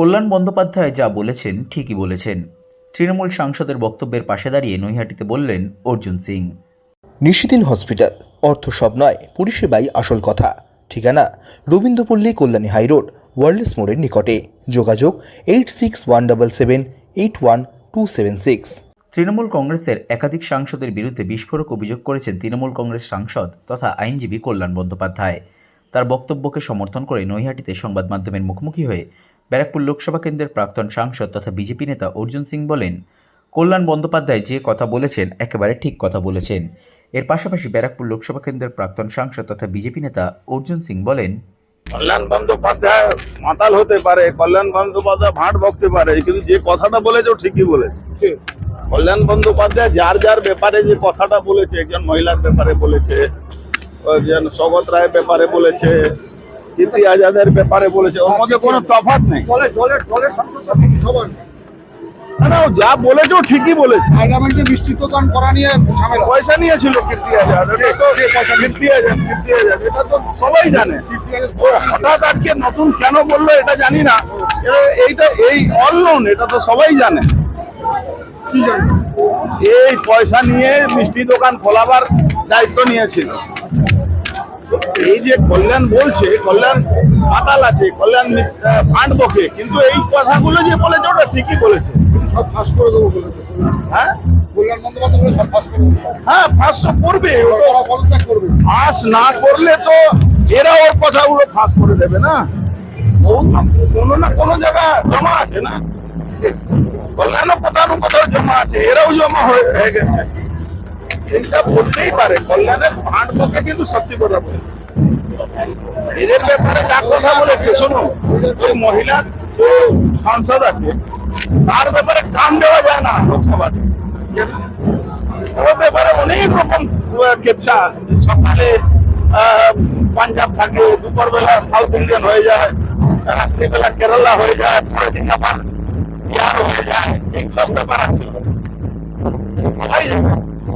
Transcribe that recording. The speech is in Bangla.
কল্যাণ বন্দ্যোপাধ্যায় যা বলেছেন ঠিকই বলেছেন। তৃণমূল সাংসদের বক্তব্যের পাশে দাঁড়িয়ে নৈহাটিতে বললেন অর্জুন সিং। নিশিদিন হসপিটাল অর্থ সব নয় পরিষেবাই আসল কথা। ঠিকানা রবীন্দ্রপল্লী কল্যাণী হাইরোড ওয়ার্ল্ডস মোড়ের নিকটে। যোগাযোগ eight six one double seven eight one two seven six. Trinamool কংগ্রেসের একাধিক সাংসদের বিরুদ্ধে বিস্ফোরক অভিযোগ করেছেন তৃণমূল কংগ্রেস সাংসদ তথা আইনজীবী কল্যাণ বন্দ্যোপাধ্যায়। তার বক্তব্যকে সমর্থন করে নৈহাটিতে সংবাদ মাধ্যমের মুখোমুখি হয়ে ব্যারাকপুর লোকসভা কেন্দ্রের প্রাক্তন সাংসদ তথা বিজেপি নেতা অর্জুন সিং বলেন, কল্যাণ বন্দ্যোপাধ্যায় যে কথা বলেছেন একেবারে ঠিক কথা বলেছেন। এর পাশাপাশি ব্যারাকপুর লোকসভা কেন্দ্রের প্রাক্তন সাংসদ তথা বিজেপি নেতা অর্জুন সিং বলেন, কল্যাণ বন্দ্যোপাধ্যায় মাতাল হতে পারে, কল্যাণ বন্দ্যোপাধ্যায় ভাট বকতে পারে, কিন্তু যে কথাটা বলেছে ও ঠিকই বলেছে। কল্যাণ বন্দ্যোপাধ্যায় যার যার ব্যাপারে যে কথাটা বলেছে, একজন মহিলার ব্যাপারে বলেছে সগত রায়ের ব্যাপারে বলেছে কীর্তি আজাদের ব্যাপারে বলেছে ওর মধ্যে কোনো তফাৎ নেই। না, যা বলেছে ও ঠিকই বলেছে। পার্লামেন্টে করা নিয়ে পয়সা নিয়েছিল কীর্তি আজাদ এটা তো কীর্তি আজাদ কীর্তি আজাদ এটা তো সবাই জানে। হঠাৎ আজকে নতুন কেন বলল এটা জানি না। এইটা এই অনলোন এটা তো সবাই জানি? এই পয়সা নিয়ে মিষ্টি দোকান খোলাবার দায়িত্ব নিয়েছিল। এই যে কল্যাণ বলছে কল্যাণ পাতাল আছে কল্যাণ ফান্ড বকে কিন্তু এই কথাগুলো যে বলেছে ওটা ঠিকই বলেছে। সব ফাঁস করে দেবো বলেছে। হ্যাঁ? ফাঁস হ্যাঁ ও তো করবে। ফাঁস না করলে তো এরা ওর কথাগুলো ফাঁস করে দেবে না। কোনো না কোনো জায়গা জমা আছে না। কল্যাণও কোথাও না কোথাও জমা আছে এরাও জমা হয়ে গেছে। পারে, কল্যাণের কিন্তু সত্যি কথা বলেছে এদের ব্যাপারে যা কথা বলেছে ওই যে সাংসদ আছে, তার ব্যাপারে কান দেওয়া যায় না ব্যাপারে অনেক রকম কেচ্ছা। সকালে পাঞ্জাব থাকে দুপুর বেলা সাউথ ইন্ডিয়ান হয়ে যায়, রাত্রিবেলা কেরালা হয়ে যায় পরের দিন আবার হয়ে যায়, এইসব ব্যাপার আছে।